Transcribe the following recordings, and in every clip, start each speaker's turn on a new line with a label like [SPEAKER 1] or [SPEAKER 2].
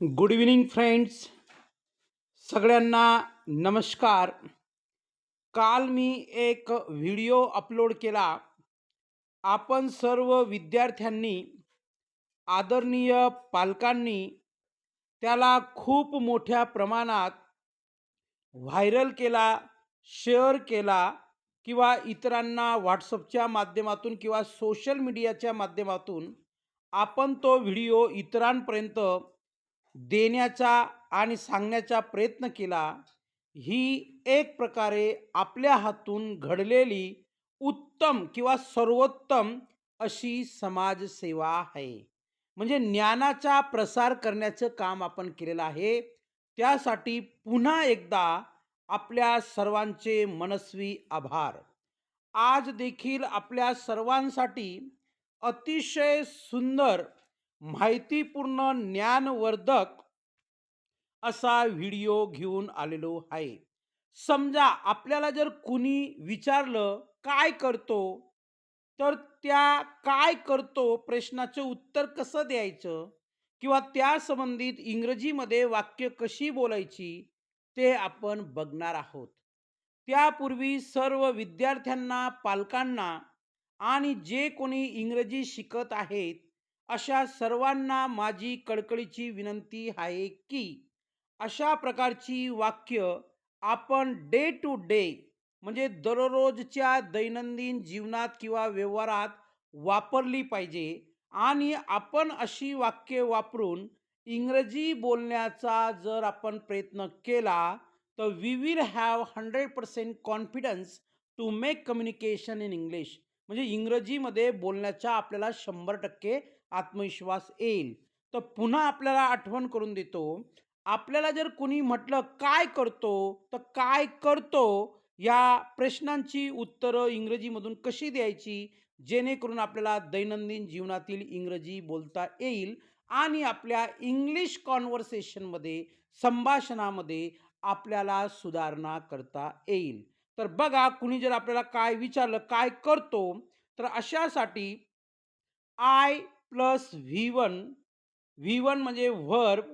[SPEAKER 1] Good evening friends सगळ्यांना नमस्कार. काल मी एक व्हिडिओ अपलोड केला. आपण सर्व विद्यार्थ्यांनी आदरणीय पालकांनी त्याला खूप मोठ्या प्रमाणात व्हायरल केला शेअर केला किंवा इतरांना व्हॉट्सअपच्या माध्यमातून किंवा सोशल मीडियाच्या माध्यमातून आपण तो व्हिडिओ इतरांपर्यंत देण्याचा आणि सांगण्याचा प्रयत्न केला ही एक प्रकारे आपल्या हातून घडलेली उत्तम किंवा सर्वोत्तम अशी समाजसेवा आहे. म्हणजे ज्ञानाचा प्रसार करण्याचं काम आपण केलेलं आहे. त्यासाठी पुन्हा एकदा आपल्या सर्वांचे मनस्वी आभार. आज देखील आपल्या सर्वांसाठी अतिशय सुंदर माहितीपूर्ण ज्ञानवर्धक असा व्हिडिओ घेऊन आलेलो आहे. समजा आपल्याला जर कुणी विचारलं काय करतो? तर त्या काय करतो? प्रश्नाचं उत्तर कसं द्यायचं? किंवा त्या संबंधित इंग्रजीमध्ये वाक्य कशी बोलायची? ते आपण बघणार आहोत. त्यापूर्वी सर्व विद्यार्थ्यांना पालकांना आणि जे कोणी इंग्रजी शिकत आहेत अशा सर्वांना माझी कळकळीची विनंती आहे की अशा प्रकारची वाक्य आपण डे टू डे म्हणजे दररोजच्या दैनंदिन जीवनात किंवा व्यवहारात वापरली पाहिजे आणि आपण अशी वाक्य वापरून इंग्रजी बोलण्याचा जर आपण प्रयत्न केला तर we will have hundred percent confidence to make communication in English म्हणजे इंग्रजीमध्ये बोलण्याचा आपल्याला शंभर टक्के आत्मविश्वास येईल. तर पुन्हा आपल्याला आठवण करून देतो आपल्याला जर कुणी म्हटलं काय करतो? तर काय करतो? या प्रश्नांची उत्तरं इंग्रजीमधून कशी द्यायची? जेणेकरून आपल्याला दैनंदिन जीवनातील इंग्रजी बोलता येईल आणि आपल्या इंग्लिश कॉन्व्हर्सेशनमध्ये संभाषणामध्ये आपल्याला सुधारणा करता येईल. तर बघा कुणी जर आपल्याला काय विचारलं काय करतो? तर अशासाठी I plus V one V one म्हणजे व्हर्ब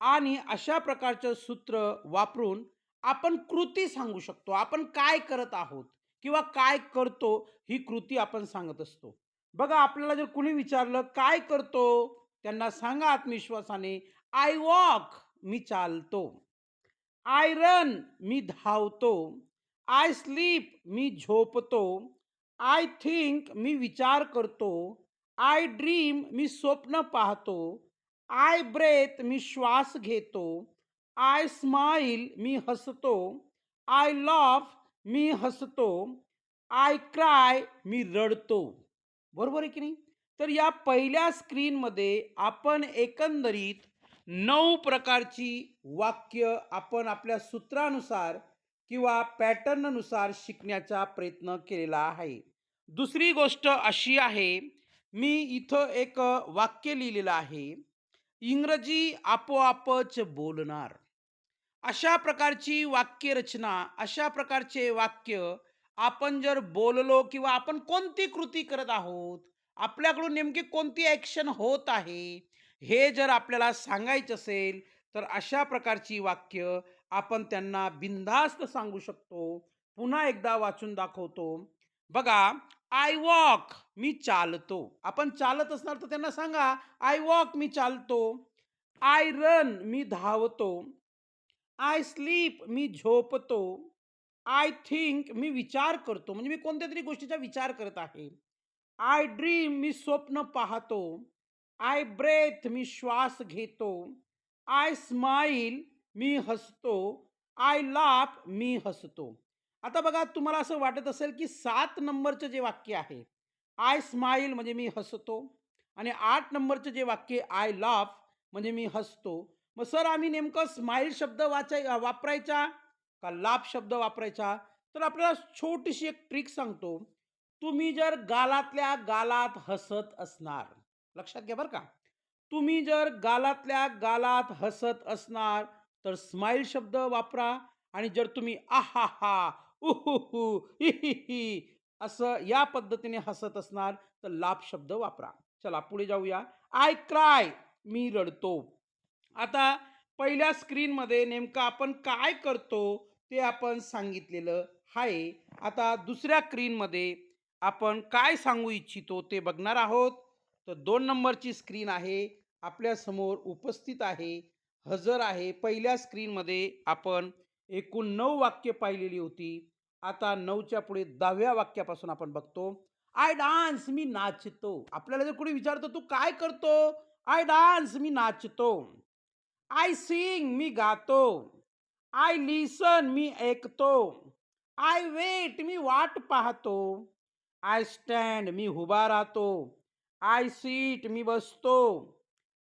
[SPEAKER 1] आणि अशा प्रकारचं सूत्र वापरून आपण कृती सांगू शकतो. आपण काय करत आहोत किंवा काय करतो ही कृती आपण सांगत असतो. बघा आपल्याला जर कुणी विचारलं काय करतो? त्यांना सांगा आत्मविश्वासाने आय वॉक मी चालतो. आय रन मी धावतो. आय स्लीप मी झोपतो. आय थिंक मी विचार करतो. आय ड्रीम मी स्वप्न पाहतो आय ब्रेथ मी श्वास घेतो आय स्माईल मी हसतो आय लॉफ मी हसतो आय क्राय मी रडतो. बरोबर आहे की नाही? तर या पहिल्या स्क्रीनमध्ये आपण एकंदरीत नऊ प्रकारची वाक्य आपण आपल्या सूत्रानुसार किंवा पॅटर्ननुसार शिकण्याचा प्रयत्न केलेला आहे. दुसरी गोष्ट अशी आहे मी इथं एक वाक्य लिहिलेलं आहे. इंग्रजी आपोआपच बोलणार. अशा प्रकारची वाक्यरचना अशा प्रकारचे वाक्य आपण जर बोललो किंवा आपण कोणती कृती करत आहोत आपल्याकडून नेमकी कोणती ॲक्शन होत आहे हे जर आपल्याला सांगायचं असेल तर अशा प्रकारची वाक्य आपण त्यांना बिनधास्त सांगू शकतो. पुन्हा एकदा वाचून दाखवतो. बघा आय वॉक मी चालतो. आपण चालत असणार तर त्यांना सांगा आय वॉक मी चालतो. आय रन मी धावतो. आय स्लीप मी झोपतो. आय थिंक मी विचार करतो. म्हणजे मी कोणत्या तरी गोष्टीचा विचार करत आहे. आय ड्रीम मी स्वप्न पाहतो. आय ब्रेथ मी श्वास घेतो. आय स्माईल मी हसतो. आय लाफ मी हसतो. आता बघा तुम्हाला असं वाटत असेल की सात नंबरचं जे वाक्य आहे आय स्माईल म्हणजे मी हसतो आणि आठ नंबरचं जे वाक्य आय लाफ म्हणजे मी हसतो. मग सर आम्ही नेमकं स्माईल शब्द वाचाय वापरायचा का लाफ शब्द वापरायचा? तर आपल्याला छोटीशी एक ट्रिक सांगतो. तुम्ही जर गालातल्या गालात हसत असणार लक्षात घ्या बरं का. तुम्ही जर गालातल्या गालात हसत असणार तर स्माईल शब्द वापरा आणि जर तुम्ही आहा हा उहुहू हिहिही. असं या पद्धतीने हसत असणार तर लाभ शब्द वापरा. चला पुढे जाऊया. आय क्राय मी रडतो. आता पहिल्या स्क्रीनमध्ये नेमकं आपण काय करतो ते आपण सांगितलेलं आहे. आता दुसऱ्या स्क्रीनमध्ये आपण काय सांगू इच्छितो ते बघणार आहोत. तर दोन नंबरची स्क्रीन आहे आपल्यासमोर उपस्थित आहे हजर आहे. पहिल्या स्क्रीनमध्ये आपण एकूण नऊ वाक्य पाहिलेली होती. आता नऊच्या पुढे दहाव्या वाक्यापासून आपण बघतो. आय डान्स मी नाचतो. आपल्याला जर कोणी विचारतो तू काय करतो? आय डान्स मी नाचतो. आय सिंग मी गातो. आय लिसन मी ऐकतो. आय वेट मी वाट पाहतो. आय स्टँड मी उभा राहतो. आय सीट मी बसतो.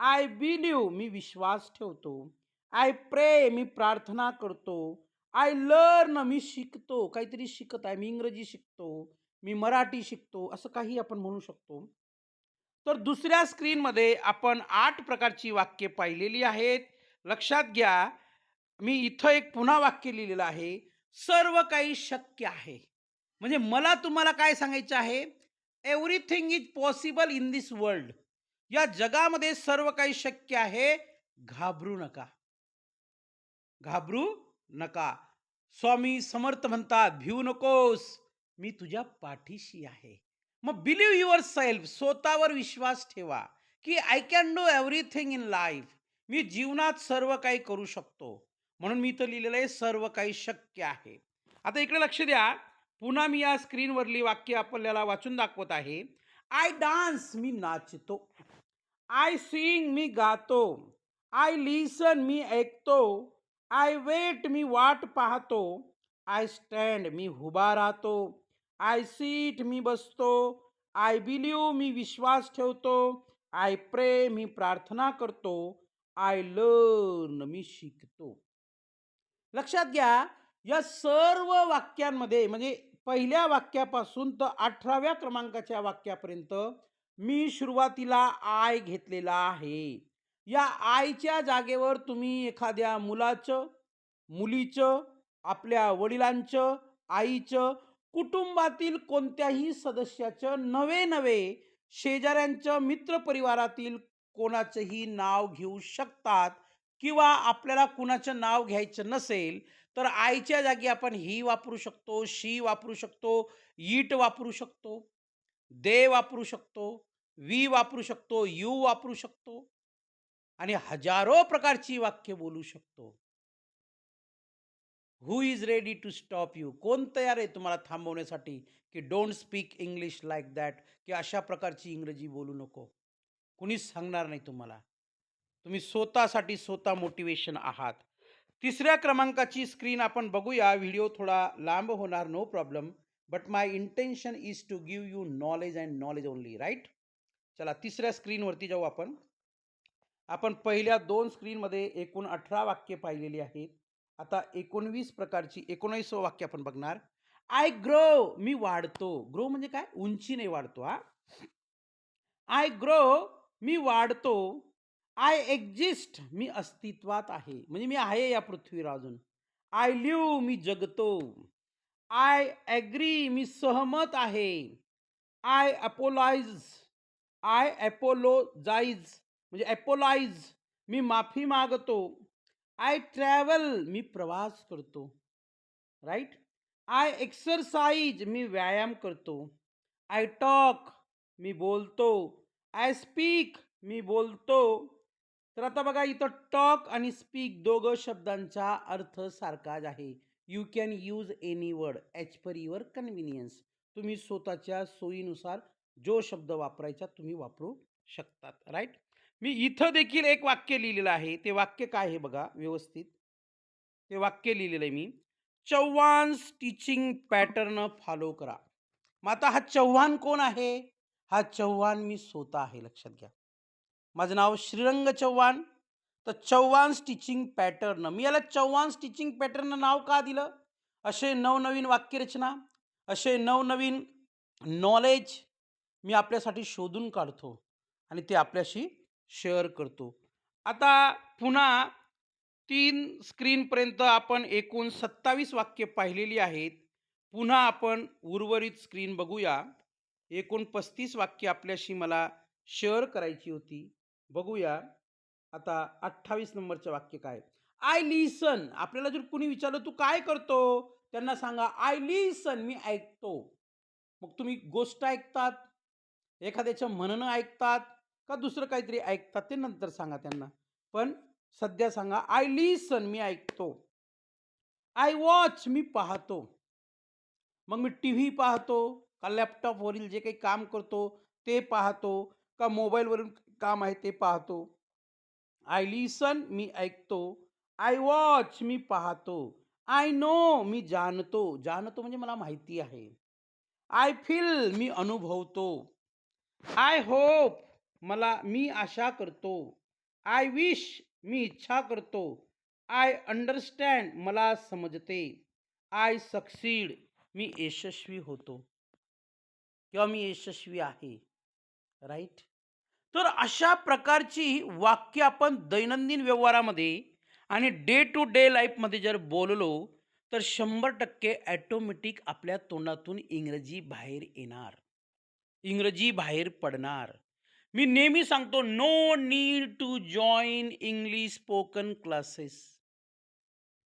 [SPEAKER 1] आय बिलीव मी विश्वास ठेवतो. आय प्रे मी प्रार्थना करतो. आय लर्न मी शिकतो. काहीतरी शिकत आहे मी इंग्रजी शिकतो मी मराठी शिकतो असं काही आपण म्हणू शकतो. तर दुसऱ्या स्क्रीनमध्ये आपण आठ प्रकारची वाक्ये पाहिलेली आहेत. लक्षात घ्या मी इथं एक पुन्हा वाक्य लिहिलेलं आहे. सर्व काही शक्य आहे. म्हणजे मला तुम्हाला काय सांगायचं आहे? Everything is possible in this world या जगामध्ये सर्व काही शक्य आहे. घाबरू नका. घाबरू नका. स्वामी समर्थ म्हणतात भिवू नकोस मी तुझ्या पाठीशी आहे. मग बिलीव्ह युअर सेल्फ स्वतःवर विश्वास ठेवा की I can do everything in life मी जीवनात सर्व काही करू शकतो. म्हणून मी तर लिहिलेलं आहे सर्व काही शक्य आहे. आता इकडे लक्ष द्या. पुन्हा मी या स्क्रीनवरली वाक्य आपल्याला वाचून दाखवत आहे. आय डान्स मी नाचतो. आय सिंग मी गातो. आय लिसन मी ऐकतो. आय वेट मी वाट पाहतो. आय स्टँड मी उभा राहतो. आय सीट मी बसतो. आय बिलीव मी विश्वास ठेवतो. आय प्रे मी प्रार्थना करतो. आय लर्न मी शिकतो. लक्षात घ्या या सर्व वाक्यांमध्ये म्हणजे पहिल्या वाक्यापासून तर अठराव्या क्रमांकाच्या वाक्यापर्यंत मी सुरुवातीला आय घेतलेला आहे. या आईच्या जागेवर तुम्ही एखाद्या मुलाचं मुलीचं आपल्या वडिलांचं आईचं कुटुंबातील कोणत्याही सदस्याचं नवे नवे शेजाऱ्यांचं मित्रपरिवारातील कोणाचंही नाव घेऊ शकतात किंवा आपल्याला कुणाचं नाव घ्यायचं नसेल तर आईच्या जागी आपण ही वापरू शकतो शी वापरू शकतो ईट वापरू शकतो दे वापरू शकतो वी वापरू शकतो यू वापरू शकतो. आणि हजारो प्रकारची वाक्य बोलू शकतो. Who is ready to stop you कोण तयार आहे तुम्हाला थांबवण्यासाठी की don't speak English like that की अशा प्रकारची इंग्रजी बोलू नको? कुणीच सांगणार नाही तुम्हाला. तुम्ही स्वतःसाठी स्वतः मोटिवेशन आहात. तिसऱ्या क्रमांकाची स्क्रीन आपण बघूया. व्हिडिओ थोडा लांब होणार no problem but my intention is to give you knowledge and knowledge only right चला तिसऱ्या स्क्रीनवरती जाऊ आपण. आपण पहिल्या दोन स्क्रीनमध्ये एकूण अठरा वाक्य पाहिलेली आहेत. आता एकोणवीस प्रकारची एकोणवीसवं वाक्य आपण बघणार. आय ग्रो मी वाढतो. ग्रो म्हणजे काय? उंचीने वाढतो हा. आय ग्रो मी वाढतो. आय एक्झिस्ट मी अस्तित्वात आहे. म्हणजे मी आहे या पृथ्वीवर अजून. आय लिव्ह मी जगतो. आय ॲग्री मी सहमत आहे. आय अपोलाइज आय ॲपोलोजाईज म्हणजे ॲपोलाइज मी माफी मागतो. आय ट्रॅव्हल मी प्रवास करतो. राईट आय एक्सरसाइज मी व्यायाम करतो. आय टॉक मी बोलतो. आय स्पीक मी बोलतो. तर आता बघा इथं टॉक आणि स्पीक दोघं शब्दांचा अर्थ सारखाच आहे. You can use any word as per your convenience तुम्ही स्वतःच्या सोयीनुसार जो शब्द वापरायचा तुम्ही वापरू शकतात. राईट मी इथं देखील एक वाक्य लिहिलेलं आहे. ते वाक्य काय आहे बघा व्यवस्थित. ते वाक्य लिहिलेलं आहे मी. चव्हाण टीचिंग पॅटर्न फॉलो करा. मग आता हा चव्हाण कोण आहे? हा चव्हाण मी स्वतः आहे लक्षात घ्या. माझं नाव श्रीरंग चव्हाण. तर चव्हाण स्टिचिंग पॅटर्न मी याला चव्हाण स्टिचिंग पॅटर्न नाव का दिलं? असे नवनवीन वाक्यरचना असे नवनवीन नॉलेज मी आपल्यासाठी शोधून काढतो. आणि ते आपल्याशी शेअर करतो. आता पुन्हा तीन स्क्रीनपर्यंत आपण एकूण सत्तावीस वाक्य पाहिलेली आहेत. पुन्हा आपण उर्वरित स्क्रीन बघूया. एकूण पस्तीस वाक्य आपल्याशी मला शेअर करायची होती. बघूया. आता अठ्ठावीस नंबरचं वाक्य काय? I listen. आपल्याला जर कुणी विचारलं तू काय करतो? त्यांना सांगा आय लिसन मी ऐकतो. मग तुम्ही गोष्ट ऐकतात. एखाद्याचं म्हणणं ऐकतात. का दुसरं काहीतरी ऐकतात ते नंतर सांगा त्यांना. पण सध्या सांगा आय लिसन मी ऐकतो. आय वॉच मी पाहतो. मग मी टी व्ही पाहतो का लॅपटॉपवरील जे काही काम करतो ते पाहतो का मोबाईलवरून काम आहे ते पाहतो. आय लिसन मी ऐकतो. आय वॉच मी पाहतो. आय नो मी जाणतो. जाणतो म्हणजे मला माहिती आहे. आय फील मी अनुभवतो. आय होप मला मी आशा करतो. आय विश मी इच्छा करतो. आय अंडरस्टँड मला समजते. आय सक्सीड मी यशस्वी होतो. किंवा मी यशस्वी आहे. राईट तर अशा प्रकारची वाक्य आपण दैनंदिन व्यवहारामध्ये आणि डे टू डे लाईफमध्ये जर बोललो तर शंभर टक्के ॲटोमॅटिक आपल्या तोंडातून इंग्रजी बाहेर येणार. इंग्रजी बाहेर पडणार. मी नेहमी सांगतो no need to join English spoken classes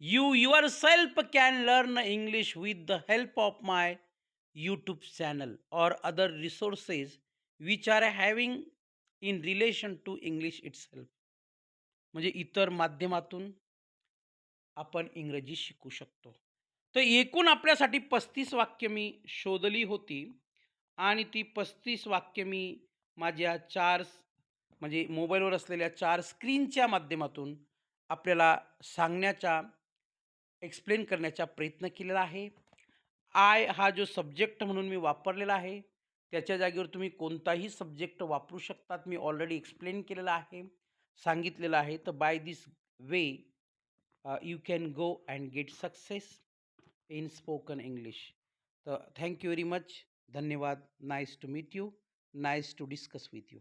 [SPEAKER 1] you yourself can learn English with the help of my YouTube channel or other resources which are having in relation to English it's help म्हणजे इतर माध्यमातून आपण इंग्रजी शिकू शकतो. तर एकूण आपल्यासाठी पस्तीस वाक्य मी शोधली होती आणि ती पस्तीस वाक्य मी माझ्या चार म्हणजे मोबाईलवर असलेल्या चार स्क्रीनच्या माध्यमातून आपल्याला सांगण्याचा एक्सप्लेन करण्याचा प्रयत्न केलेला आहे. आय हा जो सब्जेक्ट म्हणून मी वापरलेला आहे त्याच्या जागेवर तुम्ही कोणताही सब्जेक्ट वापरू शकतात मी ऑलरेडी एक्सप्लेन केलेला आहे सांगितलेलं आहे. तर by this way you can go and get success in spoken English. तर थँक्यू व्हेरी मच. धन्यवाद. Nice to meet you. Nice to discuss with you